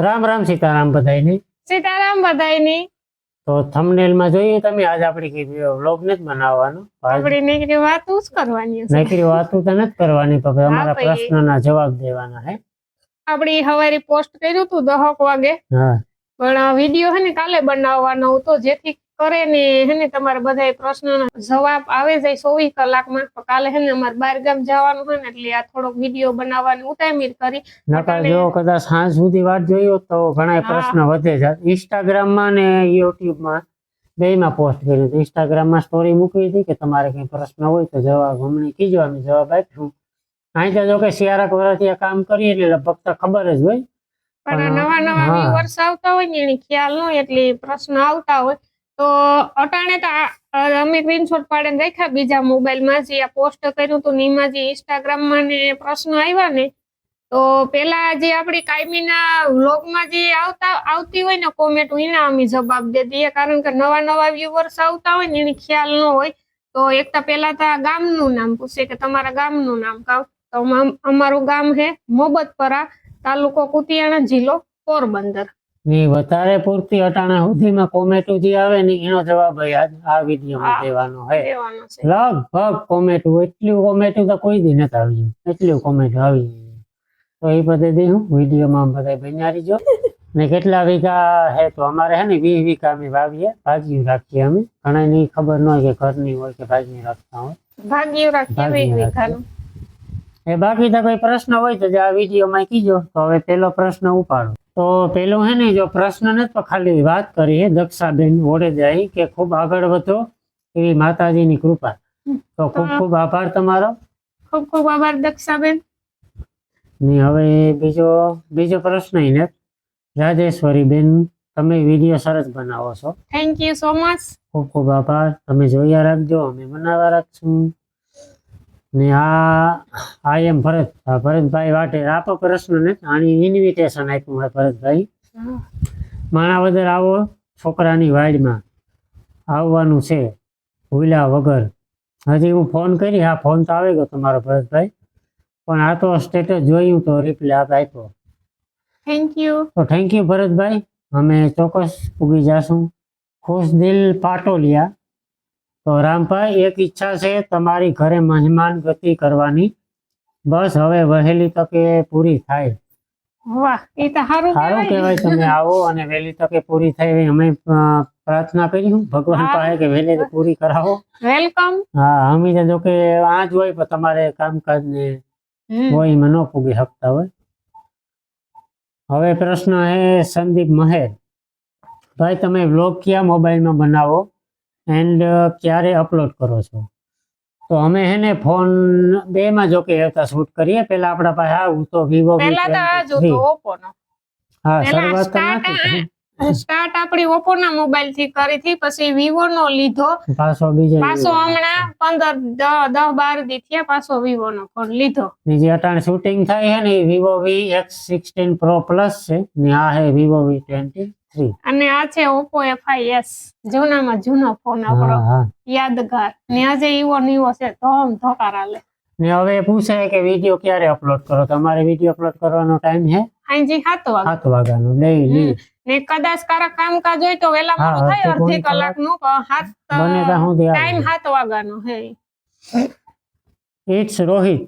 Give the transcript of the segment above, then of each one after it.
રામ રામ સીતારામ બધાયની. સીતારામ બધાયની. તો થંબનેલમાં જોઈએ તમે આજ આપણી કીધું વ્લોગ નથી બનાવવાનો. આપણી નીકળી વાત જ કરવાની છે વાતો તો નથી કરવાની પણ અમારા. પ્રશ્નના જવાબ દેવાના હે. આપડી હવારે પોસ્ટ કર્યું હતું દહક વાગે. હા. પણ વીડિયો હે ને કાલે બનાવવાનો હતો જેથી કરે ને હે ને તમારે બધા પ્રશ્નના જવાબ આવે જાય ચોવીસ કલાકમાં. તો કાલે હે ને અમારે બાર ગામ જવાનું હોય ને એટલે આ થોડોક વીડિયો બનાવવાની ઉતામીર કરી. નકર જો કદાચ સાંજ સુધી વાત જોઈ હોત તો ઘણા. પ્રશ્ન વધે છે ઇન્સ્ટાગ્રામમાં ને યુટ્યુબમાં બેમાં પોસ્ટ કર્યું હતું. ઇન્સ્ટાગ્રામમાં સ્ટોરી મૂકી હતી કે તમારે કઈ પ્રશ્ન હોય તો જવાબ હમણાં કીજો અમે જવાબ આપ્યું અહીં જો કે શિયાળક વર્ષથી આ કામ કરીએ એટલે લગભગ તો ખબર જ હોય. પણ નવા નવા વર્ષ આવતા હોય ને એની ખ્યાલ ન હોય એટલે પ્રશ્ન આવતા હોય. તો અટાણે તો અમે સ્ક્રીનશોટ પાડીને રાખ્યા. બીજા મોબાઈલમાં જે આ પોસ્ટ કર્યું હતું એમાં જે ઇન્સ્ટાગ્રામમાં ને પ્રશ્નો આવ્યા ને, તો પેલા જે આપણી કાયમીના વ્લોગમાં જે આવતા, આવતી હોય ને કોમેન્ટ એના અમે જવાબ દે દઈએ. કારણ કે નવા નવા વ્યુઅર્સ આવતા હોય ને એની ખ્યાલ ન હોય. તો એક તો પેલા તો ગામનું નામ પૂછે કે તમારા ગામનું નામ કહો. તો અમારું ગામ છે મોબતપરા તાલુકો કુતિયાણા જિલ્લો પોરબંદર. ને વધારે પૂરતી અટાણા સુધીમાં કોમેન્ટો જે આવે ને એનો જવાબ આ વિડીયોમાં. દેવાનો હે. છે. લગભગ કોમેન્ટો એટલું કોમેન્ટો તો કોઈ દી નથી આવ્યું. એટલું કોમેન્ટ આવી. તો એ પદ્ધતિ હું વિડીયોમાં બધા બન્યા જો ને કેટલા વીઘા હે તો અમારે હે ને વીસ વીઘા અમે વાવીએ. ભાજીયું રાખીએ અમે. ઘણા ની ખબર ન હોય કે ઘરની હોય કે ભાજી રાખતા હોય. ભાગ્ય રાખીએ ભાગ્ય એ બાકી તો કોઈ પ્રશ્ન હોય તો આ વિડીયોમાં કીજો. તો હવે પેલો પ્રશ્ન ઉપાડો. તો પેલું હે ને જો પ્રશ્ન નથી તો ખાલી વાત કરી હે દક્ષાબેન વોડે જાય કે ખૂબ આગળ વધો એવી માતાજીની કૃપા. તો ખૂબ ખૂબ આભાર તમારો. ખૂબ ખૂબ આભાર દક્ષાબેન. ને હવે બીજો બીજો પ્રશ્ન એ ને રાજેશ્વરી બેન તમે વીડિયો સરસ બનાવો છો. થેન્ક યુ સો મચ ખૂબ ખૂબ આભાર. તમે જોયા રાખજો અમે બનાવવા રાખશું. ને આ આઈ એમ ભરત ભરતભાઈ વાટે. આપો પ્રશ્ન ને આની ઇન્વિટેશન આપ્યું હોય ભરતભાઈ. માણાવદર આવો છોકરાની વાડીમાં. આવવાનું છે. ભૂલ્યા વગર. હજી હું ફોન કરી હા ફોન તો આવી ગયો તમારો ભરતભાઈ. પણ આ તો સ્ટેટસ જોયું તો રિપ્લાય આપ આપ્યો. થેન્ક યુ તો થેન્ક યુ ભરતભાઈ. અમે ચોક્કસ ઉગી જાશું. ખુશ દિલ પાટોલિયા. તો રામભાઈ એક ઈચ્છા છે તમારી ઘરે મહેમાન ગતિ કરવાની. બસ હવે વહેલી તકે પૂરી થાય. વાહ એ તો સારું સારું કહેવાય તમે આવો અને વહેલી તકે પૂરી થાય અમે પ્રાર્થના કરીશું ભગવાન પાસે કે વહેલી પૂરી કરાવો. વેલકમ. હા અમે જો કે આ જ હોય પણ તમારે કામકાજ ને હોય એમાં ન પૂગી શકતા હોય. હવે પ્રશ્ન હે સંદીપ મહેર. ભાઈ તમે વ્લોગ કયા મોબાઈલમાં બનાવો? એન્ડ ક્યારે અપલોડ કરો છો? તો અમે હે ને ફોન બે માં જો કે હતા શૂટ કરીએ. પેલા આપણા પાસે આવું તો વિવો પેલા તો આ જો તો ઓપ્પો નો. હા શરૂઆત તો સ્ટાર્ટ આપણી ઓપ્પો ના મોબાઈલથી કરી હતી. પછી વિવો નો લીધો. પાછો બીજો પાછો હમણાં પંદર દસ બાર દી થયા પાછો વિવો નો ફોન લીધો. બીજી અટાણ શૂટિંગ થાય છે ને Vivo V X sixteen pro plus છે. ને આ હે વિવો વી ટ્વેન્ટી થ્રી અને આ છે ઓપ્પો એફઆઈએસ જૂનામાં જૂનો ફોન હા આપણો. હા યાદગાર. ને આજે ઈવો નીવો છે ધોમ ધોકાર આલે. ને હવે પૂછે કે વીડિયો ક્યારે અપલોડ કરો? તમારે વીડિયો અપલોડ કરવાનો ટાઈમ છે હાંજી સાત વાગે સાત વાગ્યાનો. ડેઈલી ને કદાચ કારા કામકાજ હોય તો વેલા હા, મોડું થાય અડધી અડધી પોણી કલાક. કલાકનું હાથ બને ત્યાં સુધી આવે. ટાઈમ સાત વાગ્યાનો હે. ઇટ્સ રોહિત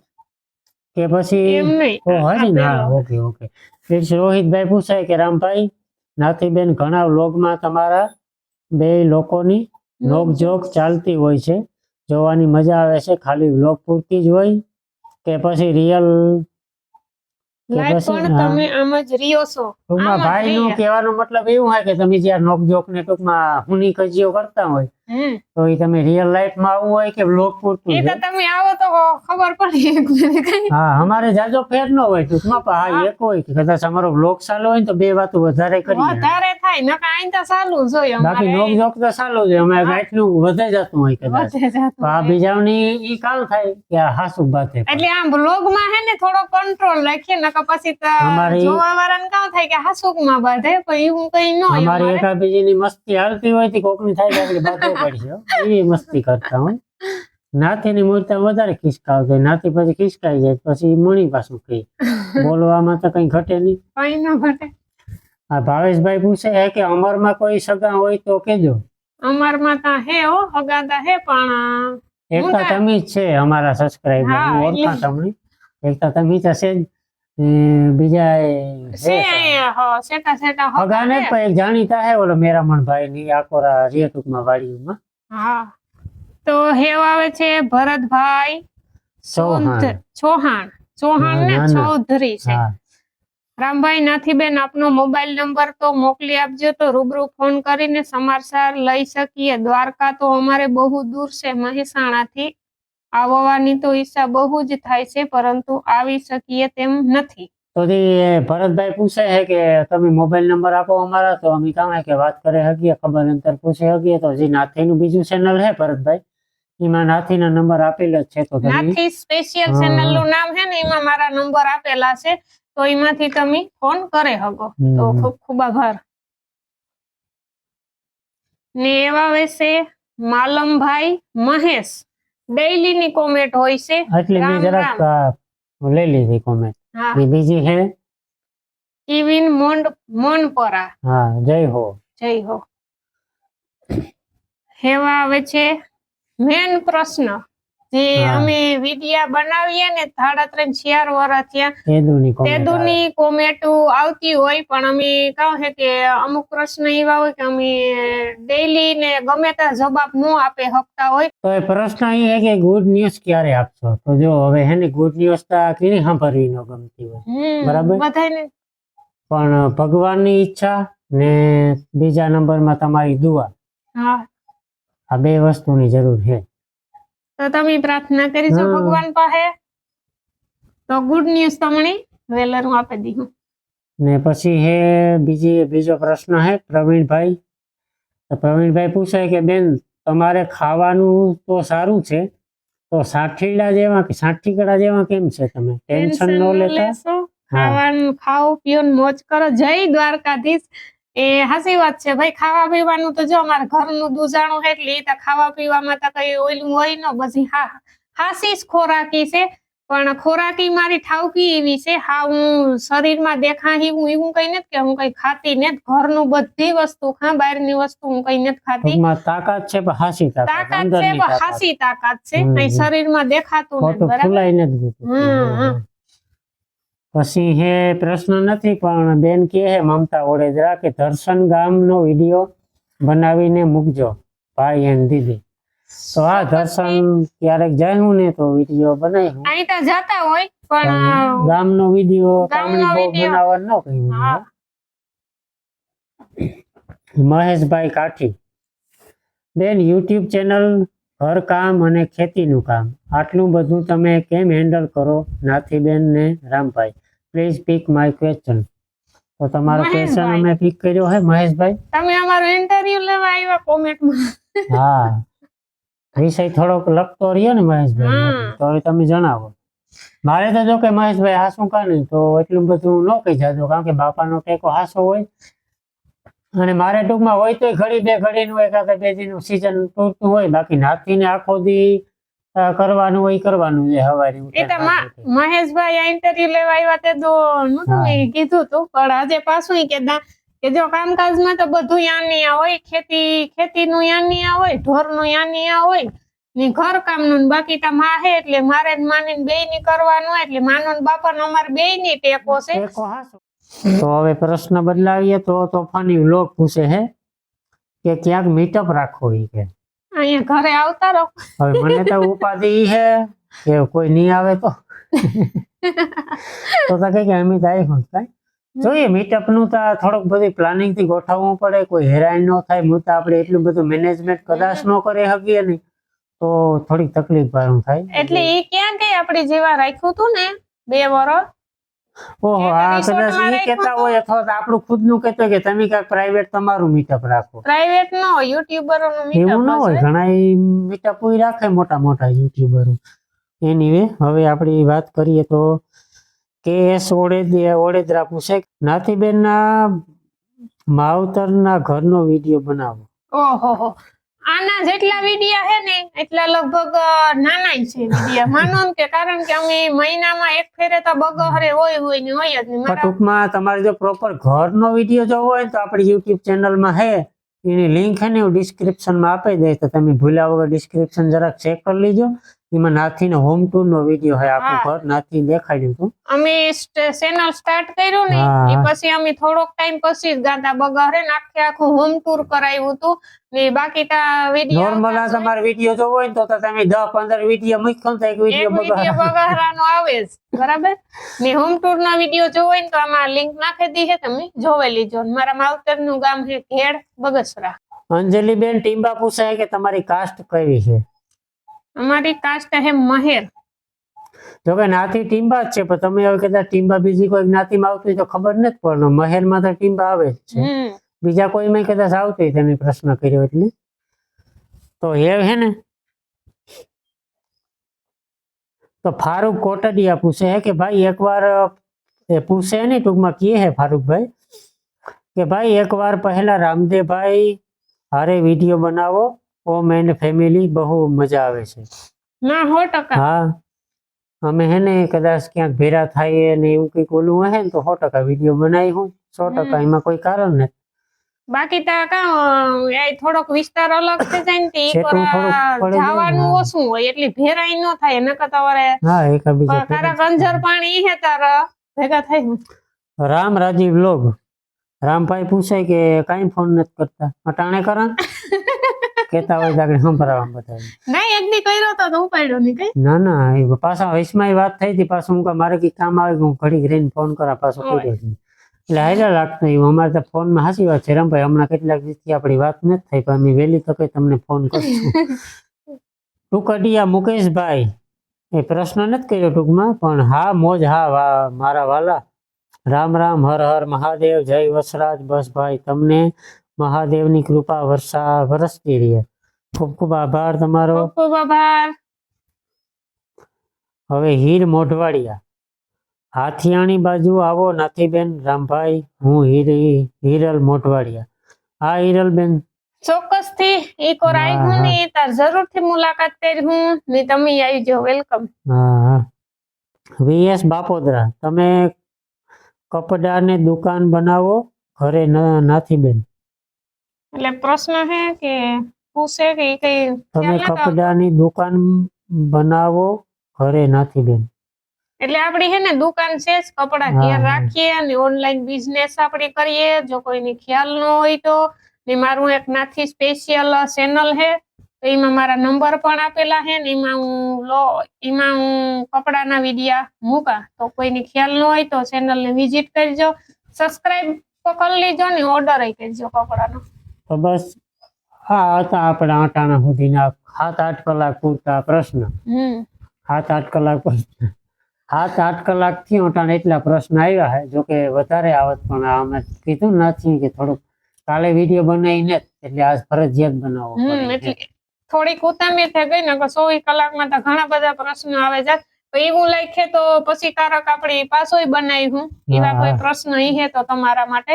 કે પછી એમ નહીં. ઓ આ હરી ના પેલો. Okay okay. ઇટ્સ રોહિતભાઈ પૂછાય કે રામભાઈ? નાથીબેન ઘણા વ્લોગમાં તમારા બે લોકોની નોકઝોક ચાલતી હોય છે જોવાની મજા આવે છે ખાલી વ્લોગ પૂરતી જ હોય કે પછી રિયલ ટૂંકમાં ભાઈ નું. કહેવાનો મતલબ એવું હોય કે તમે જ્યાં નોકઝોક ને ટૂંકમાં હુની કજીઓ કરતા હોય. તો એ તમે રિયલ લાઈફમાં આવું હોય કે બ્લોગ પૂરતું એ તો તમે આવો તો ખબર પડી હા અમારે જાજો ફેર ન હોય ટૂંકમાં પણ હા. એક હોય. કે કદાચ અમારો બ્લોગ ચાલુ હોય તો બે વાતો વધારે કરી વધારે થાય નકા આઈ તો ચાલુ જોઈએ બાકી નોક જોક તો ચાલુ જોઈએ અમે હા. એટલું વધે જતું હોય કદાચ. આ. બીજાની ઈ કાલ થાય કે હાસુ બાતે એટલે આમ બ્લોગમાં હે ને થોડો કંટ્રોલ રાખીએ નકા પછી જોવા વાળાને કામ થાય કે હાસુકમાં બાંધે પણ એવું કઈ ન હોય અમારી એકા એકાબીજીની મસ્તી હાલતી હોય તો કોકની થાય બાતો પડશે હો. એવી મસ્તી કરતા હોય. નાથીની મૂર્તા વધારે ખિસકાવ થાય નાથી પછી ખિસકાઈ જાય પછી મણી પાછું કઈ બોલવામાં તો કઈ ઘટે નહીં. કઈ ન ઘટે. આ ભાવેશભાઈ પૂછે હે કે અમરમાં કોઈ સગા હોય તો કેજો અમરમાં તા હે સગા હગાતા હે પણ એકતા હું તમે જ છે અમારા સબસ્ક્રાઇબર હું ઓળખા તમને એકતા તમે જ હશે જ. બીજા હગાને પણ એક જાણીતા હે ઓલો મેરામણ ભાઈ ની આકોરા રે ટૂંકમાં વાડીમાં હા. તો હેવ આવે છે ભરતભાઈ ચૌહાણ. ચૌહાણ. ચૌહાણ ને. ચૌધરી છે. રામભાઈ નાથીબેન આપનો મોબાઈલ નંબર તો મોકલી આપજો તો રૂબરૂ ફોન કરીને સમાચાર લઈ શકીએ. દ્વારકા તો અમારે બહુ દૂર છે મહેસાણાથી. આવવાની તો ઈચ્છા બહુ જ થાય છે પરંતુ આવી શકીએ તેમ નથી તો ભરતભાઈ પૂછે છે કે તમે મોબાઈલ નંબર આપો અમારા તો અમે કામ કે વાત કરે હકીએ ખબર અંતર પૂછી હકીએ તો જે નાથીનું બીજું ચેનલ હે ભરતભાઈ એમાં નાથીના નંબર આપેલો છે તો નાથી સ્પેશિયલ. ચેનલનું નામ છે ને એમાં મારા નંબર આપેલા છે તો એમાંથી તમે ફોન કરે હકો તો. ખૂબ ખૂબ આભાર ને એવા વિશે માલમભાઈ મહેશ ડેઈલી ની કોમેન્ટ હોય છે. એટલે મેં જરાક લઈ લીધી કોમેન્ટ. હા. બીજી હે કિવિન મોન્ડ મોનપરા. હા જય હો. જય હો. હેવા આવે છે. મેન પ્રશ્ન. જે અમે વિડિયા બનાવીએ ને સાડા ત્રણ ચાર વર્ષ ત્યાં તેદુની કોમેટો આવે. આવતી હોય પણ અમે કહું છે કે અમુક પ્રશ્ન એવા હોય કે અમે ડેઈલી ને ગમે ત્યાં જવાબ ન આપે શકતા હોય. તો એ પ્રશ્ન અહીં છે કે ગુડ ન્યૂઝ ક્યારે આપશો? તો જો હવે હે ને ગુડ ન્યૂઝ તો કેની સાંભળવી ન ગમતી હોય. બરાબર. બધાને પણ ભગવાનની ઈચ્છા ને બીજા નંબરમાં તમારી દુઆ. હા. આ બે વસ્તુની જરૂર છે. તો તમે પ્રાર્થના કરીજો. ભગવાન પાસે. તો ગુડ ન્યૂઝ તમને. વેલર હું આપી દીધું ને પછી હે બીજી બીજો પ્રશ્ન હે પ્રવીણભાઈ. પ્રવીણભાઈ પૂછે કે બેન તમારે ખાવાનું તો સારું છે તો સાઠીડા જેવા કે સાઠીકડા જેવા કેમ છે તમે? ટેન્શન ન લેતા? ખાવાનું ખાઓ પીઓ મોજ કરો. જય દ્વારકાધીશ. એ હાસી વાત છે. ભાઈ ખાવા પીવાનું તો જો અમારા ઘરનું દૂધાણું એટલે તો ખાવા પીવામાં તો કઈ ઓઈલું હોય ન. બધી હા હાસી જ ખોરાકી છે. પણ ખોરાકી મારી ઠાવકી એવી છે. હા હું શરીરમાં દેખાહી હું એવું કઈ નથી કે હું કઈ ખાતી ને ઘરનું બધી વસ્તુ ખા બહારની વસ્તુ હું કઈ નથી ખાતી. તાકાત છે પણ હાસી તાકાત છે પણ હાસી તાકાત છે. કઈ શરીરમાં દેખાતું નથી બરાબર? હમ, હમ. પછી હે પ્રશ્ન નથી પણ બેન કે હે મમતા ઓડેદરા કે દર્શન ગામનો વીડિયો બનાવીને મૂકજો ભાઈ એન દીદી. તો આ દર્શન ક્યારેક જાય હું ને તો વીડિયો બનાવી હું અહીં તો જતા હોય પણ ગામનો વીડિયો ગામનો બહુ. બનાવવાનું ન કહ્યું. મહેશભાઈ કાઠી. બેન યુટ્યુબ ચેનલ ઘર કામ અને ખેતીનું કામ. આટલું બધું તમે કેમ હેન્ડલ કરો? નાથીબેન ને Rambhai. Please pick my question તો તમારો ક્વેશ્ચન અમે પીક કર્યો હે મહેશભાઈ? તમે અમારો ઇન્ટરવ્યુ લેવા આવ્યા કોમેન્ટમાં. હા. વિષય થોડોક લખતો રહ્યો ને મહેશભાઈ. તો હવે તમે જણાવો. મારે તો જો કે મહેશભાઈ હાસું કા નહીં તો એટલું બધું ન કહી જાજો કારણ કે બાપાનો ટેકો હાસો હોય. અને મારે ટૂંકમાં હોય તો ઘડી બે ઘડીનું એકાદ બે દીનું સિઝન તૂટતું હોય બાકી નાથીને આખો દી કરવાનું હોય કરવાનું છે હવારે મહેશભાઈ આ ઇન્ટરવ્યુ લેવા આવ્યા તે તો નું તો મેં કીધું તું પણ આજે પાછું કે કે જો કામકાજમાં તો બધું યાનિયા હોય ખેતી ખેતીનું યાનિયા હોય ઢોરનું યાનિયા હોય ને ઘર કામનું બાકી તો માં હે એટલે મારે જ માનીને બેયની કરવાનું હોય એટલે માનો બાપા નો અમારે બે ની ટેકો છે તો હવે પ્રશ્ન બદલાવીએ તો તોફાની લોક પૂછે હે કે ક્યાંક મીટઅપ રાખવો એ કે. અહીંયા ઘરે આવતા રહો. હવે મને તો ઉપાધિ છે કે કોઈ નહીં આવે તો. તો તો કે અમે જાય હું હોત કાંઈ જોઈએ મીટઅપનું તો થોડુંક બધી પ્લાનિંગથી ગોઠવવું પડે કોઈ હેરાન ન થાય. હું તો આપણે એટલું બધું મેનેજમેન્ટ કદાચ ન કરી શકીએ ને તો થોડીક તકલીફ ભારું થાય. એટલે એ ક્યાં કઈ આપણે જેવા રાખ્યું તું ને બે વર્ષ ઓહો આ કદાચ એ કહેતા હોય અથવા આપણું ખુદનું કહેતો કે તમે કાંઈક પ્રાઇવેટ તમારું મીટઅપ રાખો. પ્રાઇવેટ નો યુટ્યુબરો નું એવું ન હોય ઘણા મીટઅપ રાખે મોટા મોટા યુટ્યુબરો એની હવે આપણી વાત કરીએ તો કે એસ ઓડેદ ઓડેદરા પૂછે નાથીબેનના માવતરના ઘરનો વીડિયો બનાવો. ઓહો હો. આના જેટલા વિડિયા હે ને એટલા લગભગ નાના છે વિડિયા. માનો કે કારણ કે અમે મહિનામાં એક ફેરે તો બગહરે હોય હોય ને હોય જ ને. મારા ટૂંકમાં તમારે જો પ્રોપર ઘરનો વીડિયો જોવો હોય તો આપણી યુટ્યુબ ચેનલમાં હે એની લિંક હે ને હું ડિસ્ક્રિપ્શનમાં આપી દઈશ. તો તમે ભૂલ્યા વગર ડિસ્ક્રિપ્શન જરાક ચેક કરી લીજો. એમાં નાથીનો હોમ ટૂર નો વીડિયો હોય આખું ઘર. નાથી દેખાડ્યું હતું અમે ચેનલ સ્ટાર્ટ કર્યું ને એ પછી અમે થોડોક ટાઈમ પછી જ ગાતા બગહરે ને આખે આખું હોમ ટૂર કરાવ્યું હતું. ને બાકી તા વીડિયો નોર્મલ આ તમારે વીડિયો જોવો હોય ને તો તમે દસ પંદર વીડિયો મુખ્ય તો એક વીડિયો વિડિયો બગહરાનો આવે જ બરાબર? ને હોમ ટૂર ના વીડિયો જોવો હોય ને તો આમાં લિંક નાખી દી છે તમે. જોવે લીજો. મારા માવતરનું ગામ છે ઘેડ બગસરા. અંજલિબેન ટીમ્બા પૂછે કે તમારી કાસ્ટ કઈ છે. અમારી કાસ્ટ હે મહેર. જો કે નાથી ટીમ્બા જ છે પણ તમે હવે કદાચ ટીમ્બા બીજી કોઈ જ્ઞાતિમાં આવતું તો ખબર નથી પણ મહેરમાં તો ટીમ્બા આવે જ છે. બીજા કોઈમાં કદાચ આવતી તમે પ્રશ્ન કર્યો એટલે. તો એ હે ને. તો ફારૂક કોટડિયા પૂછે હે કે ભાઈ એકવાર એ પૂછે ને ટૂંકમાં કીએ હે ફારૂકભાઈ કે ભાઈ એકવાર પહેલા રામદેવભાઈ હારે વીડિયો બનાવો. ઓમ એન્ડ ફેમિલી બહુ મજા આવે છે. ના હો ટકા. હા. અમે હે ને કદાચ ક્યાંક ભેરા થાય ને એવું કંઈક ઓલું હે ને તો સો ટકા વીડિયો બનાવી હું. સો ટકા એમાં કોઈ કારણ નથી. બાકી તા કા એ થોડોક વિસ્તાર અલગ થઈ જાય ને ને, જવાનું ઓછું હોય એટલી ભેરાઈ ન થાય નકર તમારે હા એકાબીજા તારા કંજર પાણી હે તાર ભેગા થાય રામ રાજીવ લોગ રામભાઈ પૂછે કે કાઈ ફોન નથી કરતા. અટાણે કરા કેતા હોય તો આગળ સંભળાવવા બધા નહીં એક દી કર્યો તો તો ઉપાડ્યો નહીં કઈ. ના ના એ પાછા વૈશમાં વાત થઈ હતી પાછું હું મારે કઈ કામ આવે હું ઘડીક રહીને ફોન કરા પાછો કર્યો એટલે હાઈલા લાગતું એવું. અમારે તો ફોનમાં હાસી વાત છે રામભાઈ હમણાં કેટલાક દિવસથી આપણી વાત નથી થઈ પણ અમે વહેલી તકે તમને ફોન કરશું. ટુકડિયા મુકેશભાઈ એ પ્રશ્ન નથી કર્યો ટૂંકમાં પણ હા મોજ હા વા મારા વાલા. રામ રામ હર હર મહાદેવ જય વસરાજ બસ ભાઈ તમને મહાદેવની કૃપા વર્ષા વરસતી રહે. ખૂબ ખૂબ આભાર તમારો. ખૂબ આભાર. હવે હીર મોઢવાડિયા. હાથિયાણી બાજુ આવો નાથીબેન રામભાઈ હું હીર હિરલ મોઢવાડિયા. હા હિરલબેન. ચોક્કસથી એક વાર આવી હું. ને તાર જરૂરથી મુલાકાત કરી હું ને તમે આવી જાઓ વેલકમ. હા વીએસ બાપોદરા તમે કપડાની દુકાન બનાવો ઘરે ન- નાથીબેન. એટલે પ્રશ્ન છે કે પૂછે કે કઈ તમે. કપડાની દુકાન બનાવો ઘરે નાથીબેન એટલે આપણી હે ને દુકાન છે જ કપડા હા, ઘેર રાખીએ અને ઓનલાઈન બિઝનેસ આપણે કરીએ જો કોઈને ખ્યાલ ન હોય તો. ને મારું એક નાથી સ્પેશિયલ ચેનલ છે તો એમાં મારા નંબર પણ આપેલા છે ને એમાં હું લો એમાં હું કપડાના વિડિયા મૂકા. તો કોઈને ખ્યાલ ન હોય તો ચેનલને વિઝિટ કરજો. સબસ્ક્રાઇબ તો કરી લેજો ને ઓર્ડર કરજો કપડાનો. તો બસ આ હતા આપણા આટાણા સુધીના સાત આઠ કલાક પૂરતા પ્રશ્ન. સાત આઠ કલાક પ્રશ્ન સાત આઠ કલાકથી અટાણે એટલા પ્રશ્ન આવ્યા છે જો કે વધારે આવત પણ અમે કીધું નથી કે થોડુંક કાલે વીડિયો બનાવીને એટલે આજ ફરજિયાત બનાવો થોડીક ઉતામી થઈ ગઈ ને ચોવીસ કલાકમાં તો ઘણા બધા પ્રશ્નો આવે છે. તો એવું લખે તો પછી કારક આપણી પાછોય બનાવી હું. એવા કોઈ પ્રશ્ન હે તો તમારા માટે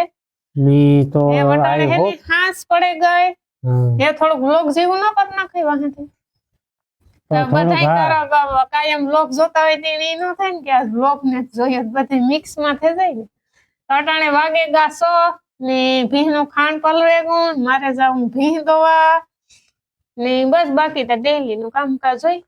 ને તો આઈ હે હાંસ પડે ગઈ. એ થોડુંક બ્લોગ જેવું ન કર નાખી વાહેથી બધાય કારક કાયમ વ્લોગ જોતા હોય તે ઈ ન થાય ને કે આ વ્લોગ ને જોઈએ બધે મિક્સમાં થઈ જાય ને. અટાણે વાગે ગા સો ને ભીહનું ખાંડ પલવે ગુણ મારે જાઉં ભીહ દોવા ને બસ બાકી તો ડેલી નું કામકાજ હોય.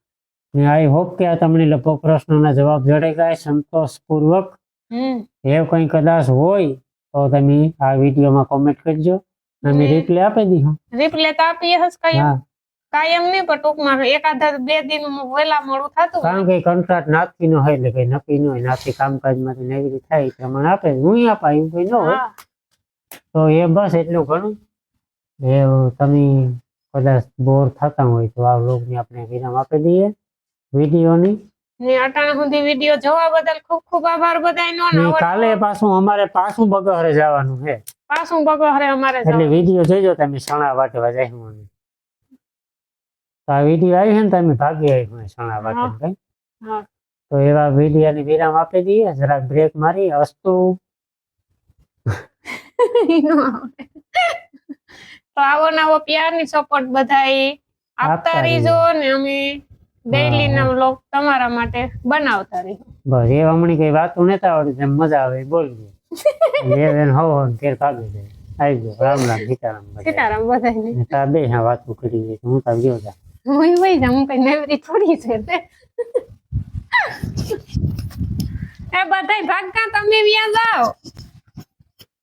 આઈ હોપ કે આ તમને લગભગ પ્રશ્નોના જવાબ જડે ગયા સંતોષપૂર્વક. હમ. એવું કંઈ કદાચ હોય તો તમે આ વિડીયોમાં કોમેન્ટ કરજો. અમે રિપ્લે આપી દીધું રિપ્લે તો આપીએ હસ કાયમ. કાંઈ કાયમ નહીં પણ ટૂંકમાં એકાદ બે દિન વહેલા મોડું થતું કારણ કે કોન્ટ્રાક્ટ નાથી નો હોય એટલે કઈ નક્કી ન હોય. નાથી કામકાજમાંથી ને એવી રીતે થાય પ્રમાણે આપે. હું આપા એવું કઈ ન હોય. તો એ બસ એટલું ઘણું. એ તમે કદાચ બોર થતા હોય તો આ વ્લોગની આપણે વિરામ આપી દઈએ. વિડીયોની ને અટાણ સુધી વીડિયો જોવા બદલ ખૂબ ખૂબ આભાર બધાયનો ને કાલે પાછું અમારે પાછું બગહરે જવાનું છે. પાછું બગહરે અમારે એટલે વિડિયો જોઈજો તમે સણા વાટવા જાય તો આ વીડિયો આવી છે ને તમે ભાગી આવી હું. સણા વાટે હા. કઈ તો એવા વિડીયોની વિરામ આપી દઈએ જરાક બ્રેક મારી અસ્તુ. તો આવો નવો પ્યારની સપોર્ટ બધાય આપતા રહીજો ને અમે ડેઈલી ના વ્લોગ તમારા માટે બનાવતા રહી. બસ એ હમણાં કઈ વાતું નતા આવડતી તેમ મજા આવે એ બોલજો. એટલે એને હવ હવ ઘેર ભાગી જાય આવી ગયો રામ રામ સીતારામ સીતારામ બધાને તા બે હા વાતું કરી હું તા ગયો જા. હું વઈ જા હું કઈ નેવરી થોડી છે તે. એ બધાય ભાગતા તમે વ્યા જાઓ?